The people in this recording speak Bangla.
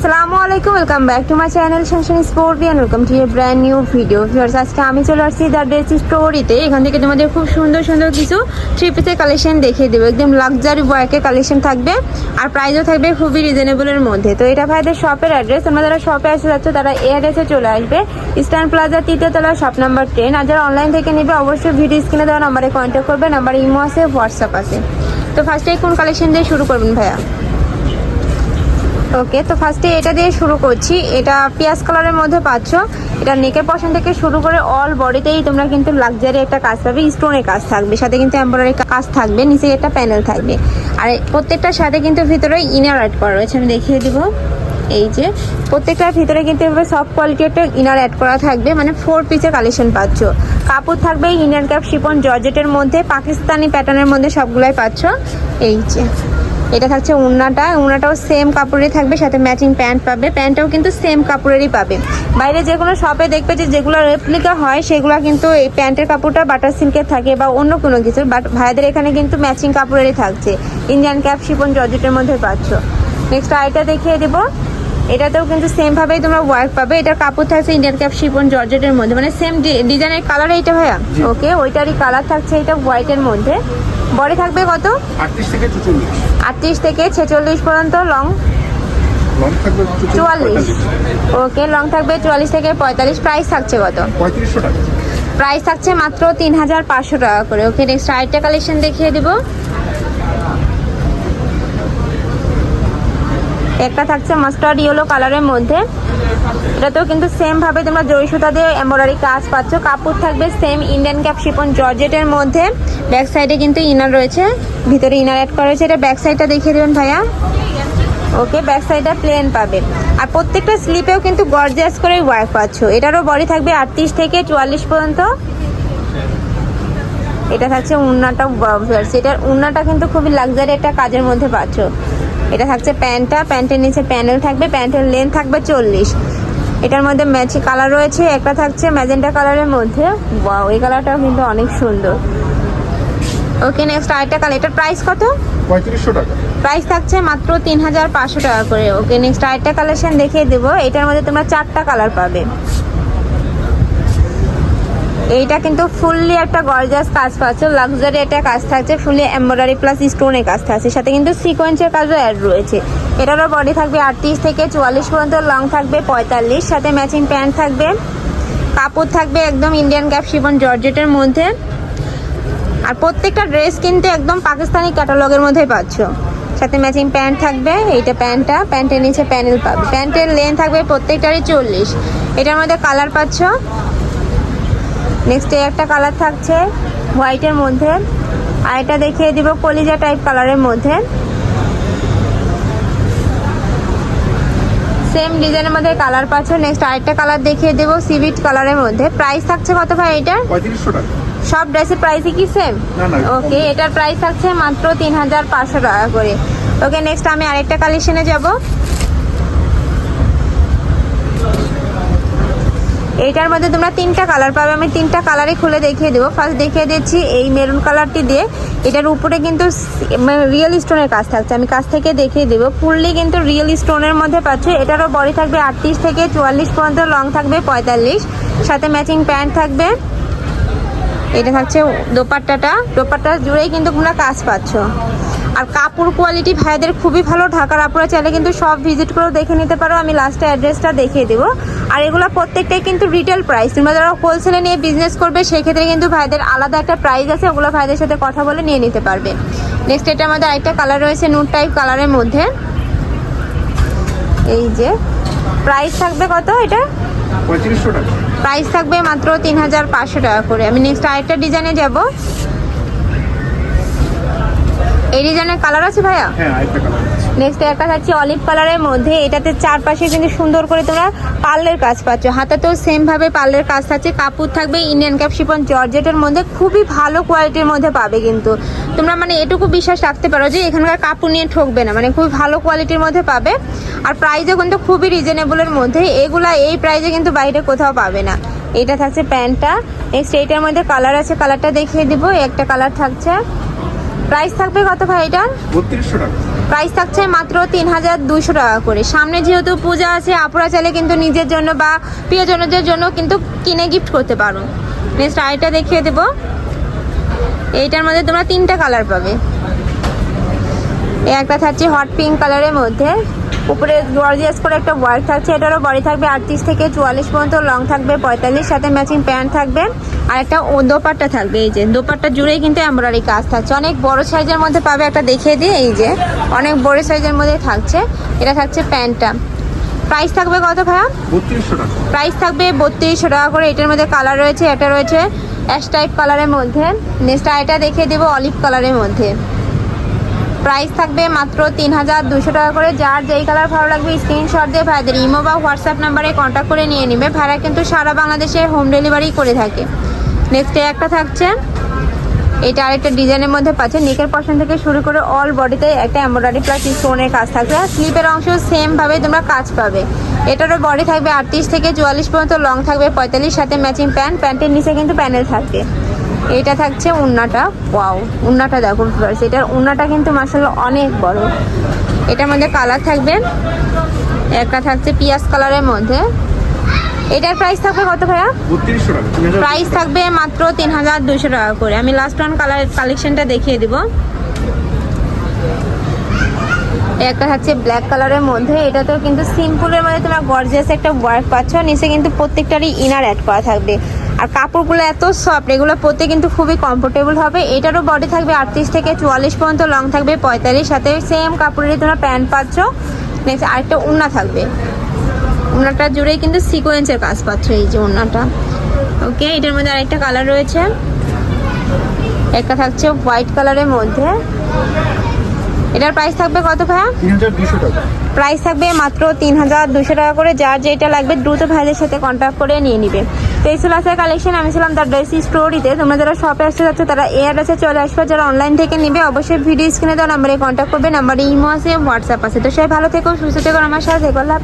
আসসালামু আলাইকুম welcome back to my channel শানশান স্পোর্টিয়ান welcome to a brand new video viewers আজকে আমি চলে আসছি দ্য ড্রেস স্টোরিতে এখান থেকে তোমাদের খুব সুন্দর সুন্দর কিছু থ্রি পিসের কালেকশন দেখিয়ে দেবো। একদম লাক্সারি ওয়ার্কের কালেকশন থাকবে আর প্রাইসও থাকবে খুবই রিজনেবলের মধ্যে। তো এটা ভাইদের শপের অ্যাড্রেস তোমরা যারা শপে আসতে যাচ্ছ, তারা এই অ্যাড্রেসে চলে আসবে। ইস্টার্ন প্লাজা তৃতীয় তলা শপ নাম্বার টেন আর যারা অনলাইন থেকে নেবে, অবশ্যই ভিডিও স্ক্রিনে দেওয়া নাম্বারে কন্ট্যাক্ট করবে। নাম্বার ইমো আছে হোয়াটসঅ্যাপ আছে। তো ফার্স্টে কোন কালেকশন দিয়ে শুরু করবেন ভাইয়া? ওকে তো ফার্স্টে এটা দিয়ে শুরু করছি। এটা পিয়াজ কালারের মধ্যে পাচ্ছ। এটা নেকের পশন থেকে শুরু করে অল বডিতেই তোমরা কিন্তু লাক্সারি একটা কাজ পাবে স্টোনের কাজ থাকবে। সাথে কিন্তু এমব্রয়ডারি কাজ থাকবে, নিচে একটা প্যানেল থাকবে। আর প্রত্যেকটার সাথে কিন্তু ভিতরে ইনার অ্যাড করা রয়েছে, আমি দেখিয়ে দিব। এই যে, প্রত্যেকটার ভিতরে কিন্তু এভাবে সফট কোয়ালিটি একটা ইনার অ্যাড করা থাকবে মানে ফোর পিসের কালেকশন পাচ্ছ। কাপড় থাকবে ইনার ক্যাপ শিপন জর্জেটের মধ্যে, পাকিস্তানি প্যাটার্নের মধ্যে সবগুলাই পাচ্ছ। এই যে এটা থাকছে উন্নাটা। উন্নাটাও সেম কাপড়েরই থাকবে, সাথে ম্যাচিং প্যান্ট পাবে। প্যান্টটাও কিন্তু সেম কাপড়েরই পাবে। বাইরে যে কোনো শপে দেখবে যে যেগুলো রেপ্লিকা হয়, সেগুলো কিন্তু এই প্যান্টের কাপড়টা বাটার সিল্কের থাকে বা অন্য কোনো কিছু বাট ভাইদের এখানে কিন্তু ম্যাচিং কাপড়েরই থাকছে। ইন্ডিয়ান ক্যাপ শিপন জর্জেটের মধ্যে পাচ্ছ। নেক্সট আইটা দেখিয়ে দেবো। এটাতেও কিন্তু সেম ভাবেই তোমরা ওয়ার্ক পাবে। এটার কাপড় থাকছে ইন্ডিয়ান ক্যাপ শিপন জর্জেটের মধ্যে। মানে সেম ডিজাইনের কালার এইটা ভাইয়া? ওকে ওইটারই কালার থাকছে এটা হোয়াইটের মধ্যে। বডি থাকবে কত? আটত্রিশ থেকে ছেচল্লিশ। পর্যন্ত লং চুয়াল্লিশ। ওকে লং থাকবে চুয়াল্লিশ থেকে পঁয়তাল্লিশ। প্রাইস থাকছে কত? প্রাইস থাকছে মাত্র তিন হাজার পাঁচশো টাকা করে। ওকে নেক্সট আরেকটা কালেকশন দেখিয়ে দিব। একটা থাকছে মাস্টার্ড ইয়েলো কালারের মধ্যে। এটাতেও কিন্তু সেম ভাবে তোমরা জরি সুতা দিয়ে এমব্রয়ডারি কাজ পাচ্ছ। কাপড় থাকবে সেম ইন্ডিয়ান ক্যাপ শিপন জর্জেটের মধ্যে। ব্যাক সাইডে কিন্তু ইনার রয়েছে। ভিতরে ইনার অ্যাড করা রয়েছে এটা ব্যাক সাইডটা দেখিয়ে দেবেন ভাইয়া। ওকে ব্যাক সাইডটা প্লেন পাবে। আর প্রত্যেকটা স্লিপেও কিন্তু গর্জিয়াস করে ওয়ার্ক পাচ্ছ। এটারও বডি থাকবে আটত্রিশ থেকে চুয়াল্লিশ পর্যন্ত। এটা থাকছে উন্নাটা এটার উন্নাটা কিন্তু খুবই লাক্সারি একটা কাজের মধ্যে পাচ্ছ। এটা থাকছে প্যান্টটা প্যান্টের নিচে প্যানেল থাকবে প্যান্টের লেন্থ থাকবে চল্লিশ। এটার মধ্যে ম্যাচি কালার রয়েছে একটা থাকছে ম্যাজেন্টা কালারের মধ্যে। ওয়াও এই কালারটাও কিন্তু অনেক সুন্দর। ওকে নেক্সট আরেকটা কালার এটার প্রাইস কত? পঁয়ত্রিশশো টাকা। প্রাইস থাকছে মাত্র তিন হাজার পাঁচশো টাকা করে। ওকে নেক্সট আরেকটা কালেকশন দেখিয়ে দেবো। এটার মধ্যে তোমরা চারটা কালার পাবে। এইটা কিন্তু ফুললি একটা গর্জাস কাজ পাচ্ছ লাক্সারি একটা কাজ থাকছে ফুললি এমব্রয়ডারি প্লাস স্টোনের কাজ থাকছে। সাথে কিন্তু সিকোয়েন্সের কাজও অ্যাড রয়েছে। এটারও বডি থাকবে আটত্রিশ থেকে চুয়াল্লিশ পর্যন্ত লং থাকবে পঁয়তাল্লিশ, সাথে ম্যাচিং প্যান্ট থাকবে। কাপড় থাকবে একদম ইন্ডিয়ান গ্যাপ শিবন জর্জেটের মধ্যে। আর প্রত্যেকটা ড্রেস কিন্তু একদম পাকিস্তানি ক্যাটালগের মধ্যেই পাচ্ছ। সাথে ম্যাচিং প্যান্ট থাকবে, এইটা প্যান্টটা প্যান্টের নিচে প্যানেল পাবে। প্যান্টের লেন থাকবে প্রত্যেকটারই চল্লিশ। এটার মধ্যে কালার পাচ্ছ। নেক্সট এই একটা কালার থাকছে হোয়াইটের মধ্যে। আর এটা দেখিয়ে দিব কলিজা টাইপ কালারের মধ্যে। সেম ডিজাইনের মধ্যে কালার পাচ্ছ। নেক্সট আরেকটা কালার দেখিয়ে দেবো সিভিট কালারের মধ্যে। প্রাইস থাকছে কত ভাই টাকা। সব ড্রেসের প্রাইসই কি সেম না, না। ওকে এটার প্রাইস থাকছে মাত্র তিন হাজার পাঁচশো টাকা করে। ওকে নেক্সট আমি আরেকটা কালেকশনে যাব। এইটার মধ্যে তোমরা তিনটা কালার পাবে। আমি তিনটা কালারই খুলে দেখিয়ে দেবো। ফার্স্ট দেখিয়ে দিচ্ছি এই মেরুন কালারটি দিয়ে। এটার উপরে কিন্তু রিয়েল স্টোনের কাজ থাকছে। আমি কাছ থেকে দেখিয়ে দেবো। ফুললি কিন্তু রিয়েল স্টোনের মধ্যে পাচ্ছে। এটারও বডি থাকবে আটত্রিশ থেকে চুয়াল্লিশ পর্যন্ত লং থাকবে পঁয়তাল্লিশ। সাথে ম্যাচিং প্যান্ট থাকবে। এটা থাকছে দোপাট্টাটা। দোপাট্টা জুড়েই কিন্তু তোমরা কাজ পাচ্ছ। আর কাপড় কোয়ালিটি ভাইদের খুবই ভালো। ঢাকার আপুরা চাইলে কিন্তু সব ভিজিট করেও দেখে নিতে পারো। আমি লাস্টে অ্যাড্রেসটা দেখিয়ে দেবো। আর এগুলো প্রত্যেকটাই কিন্তু রিটেল প্রাইস তোমরা যারা হোলসেলে নিয়ে বিজনেস করবে সেক্ষেত্রে কিন্তু ভাইদের আলাদা একটা প্রাইস আছে। ওগুলো ভাইদের সাথে কথা বলে নিয়ে নিতে পারবে। নেক্সট এটার মধ্যে আরেকটা কালার রয়েছে নুট টাইপ কালারের মধ্যে। এই যে প্রাইস থাকবে কত এটা? পঁয়ত্রিশশো টাকা। প্রাইস থাকবে মাত্র তিন হাজার পাঁচশো টাকা করে। আমি নেক্সট আরেকটা ডিজাইনে যাব। এই ডিজাইনের কালার আছে ভাইয়া? হ্যাঁ আরেকটা কালার আছে। নেক্সট একটা থাকছে অলিভ কালারের মধ্যে। এটাতে চারপাশে কিন্তু সুন্দর করে তোমরা পার্লের কাজ পাচ্ছ। হাতাতেও সেম ভাবে পার্লের কাজ থাকছে। কাপড় থাকবে ইন্ডিয়ান ক্যাপ শিপন জর্জেটের মধ্যে। খুবই ভালো কোয়ালিটির মধ্যে পাবে কিন্তু। তোমরা মানে এটুকু বিশ্বাস রাখতে পারো যে এখানকার কাপড় নিয়ে ঠকবে না। মানে খুবই ভালো কোয়ালিটির মধ্যে পাবে। আর প্রাইসও কিন্তু খুবই রিজনেবলের মধ্যে। এগুলা এই প্রাইসে কিন্তু বাইরে কোথাও পাবে না। এটা থাকছে প্যান্টটা। নেক্সট এইটার মধ্যে কালার আছে। কালারটা দেখিয়ে দিব। একটা কালার থাকছে প্রাইস থাকবে কত ভাই এটার প্রাইস থাকছে মাত্র তিন হাজার দুশো টাকা করে। সামনে যেহেতু পূজা আছে আপুরা চাইলে কিন্তু নিজের জন্য বা প্রিয়জনদের জন্য কিন্তু কিনে গিফট করতে পারো। নেক্সট আরেকটা দেখিয়ে দেবো। এইটার মধ্যে তোমরা তিনটা কালার পাবে। এই একটা থাকছে হট পিঙ্ক কালারের মধ্যে। উপরে গর্জিয়াস করে একটা ওয়ার্ক থাকছে এটারও বডি থাকবে আটত্রিশ থেকে চুয়াল্লিশ পর্যন্ত লং থাকবে পঁয়তাল্লিশ সাথে ম্যাচিং প্যান্ট থাকবে। আর একটা ও দোপাট্টা থাকবে এই যে দোপাট্টা জুড়েই কিন্তু এমব্রয়ডারি কাজ থাকছে। অনেক বড় সাইজের মধ্যে পাবে একটা দেখিয়ে দিই এই যে অনেক বড় সাইজের মধ্যে থাকছে। এটা থাকছে প্যান্টটা প্রাইস থাকবে কত ভাইয়া? বত্রিশশো টাকা। প্রাইস থাকবে বত্রিশশো টাকা করে এটার মধ্যে কালার রয়েছে এটা রয়েছে অ্যাশ টাইপ কালারের মধ্যে। নেক্সট এটা দেখিয়ে দেবো অলিভ কালারের মধ্যে। প্রাইস থাকবে মাত্র তিন হাজার দুশো টাকা করে। যার যেই কালার ভালো লাগবে স্ক্রিনশট দিয়ে ভাইদের ইমো বা হোয়াটসঅ্যাপ নাম্বারে কন্ট্যাক্ট করে নিয়ে নেবে। ভাড়া কিন্তু সারা বাংলাদেশে হোম ডেলিভারি করে থাকে। নেক্সট একটা থাকছে। এটা আরেকটা ডিজাইনের মধ্যে পাচ্ছে নেকের পশন থেকে শুরু করে অল বডিতে একটা এমব্রয়ডারি প্লাস স্টোনের কাজ থাকবে। আর স্লিপের অংশ সেমভাবে তোমরা কাজ পাবে। এটারও বডি থাকবে আটত্রিশ থেকে চুয়াল্লিশ পর্যন্ত লং থাকবে, পঁয়তাল্লিশ, সাথে ম্যাচিং প্যান্ট প্যান্টের নিচে কিন্তু প্যানেল থাকবে। এটা থাকছে উন্নাটা। ওয়াও উন্নাটা দেখো ভিউয়ার্স এটার উন্নাটা কিন্তু মাসাল্লাহ অনেক বড়। এটার মধ্যে কালার থাকবে একটা থাকছে পিয়াজ কালারের মধ্যে। এটার প্রাইস থাকবে কত ভাইয়া? প্রাইস থাকবে মাত্র তিন হাজার দুশো টাকা করে। আমি লাস্ট ওয়ান কালার কালেকশনটা দেখিয়ে দিব। একটা থাকছে ব্ল্যাক কালারের মধ্যে। এটা তো কিন্তু সিম্পলের মধ্যে তোমরা গর্জিয়াস একটা ওয়ার্ক পাচ্ছ। নিচে কিন্তু প্রত্যেকটারই ইনার অ্যাড করা থাকবে। আর কাপড়গুলো এত সফট এগুলো পরতে কিন্তু খুবই কমফোর্টেবল হবে। এটারও বডি থাকবে আটত্রিশ থেকে চুয়াল্লিশ পর্যন্ত লং থাকবে পঁয়তাল্লিশ। সাথে সেম কাপড়েরই তোমরা প্যান্ট পাচ্ছ। নেক্সট আরেকটা উন্না থাকবে। উন্নাটা জুড়েই কিন্তু সিকোয়েন্সের কাজ পাচ্ছ এই যে উন্নাটা। ওকে এটার মধ্যে আরেকটা কালার রয়েছে। একটা থাকছে হোয়াইট কালারের মধ্যে। এটার প্রাইস থাকবে কত ভাইয়া? প্রাইস থাকবে মাত্র তিন হাজার দুশো টাকা করে। যার যেটা লাগবে দ্রুত ভাইদের সাথে কন্ট্যাক্ট করে নিয়ে নিবে। তো এই ছিল কালেকশন আমি ছিলাম তার ড্রেস স্টোরিতে তোমরা যারা শপে আসতে যাচ্ছ তারা এ অ্যাড্রেসে চলে আসবে। যারা অনলাইন থেকে নেবে অবশ্যই ভিডিও স্ক্রিনে দেওয়া নাম্বারে কন্ট্যাক্ট করবে। নাম্বারে ইমো আছে হোয়াটসঅ্যাপ আছে। তো সবাই ভালো থেকো সুস্থ থেকো আমার সাথে থেকো। আল্লাহ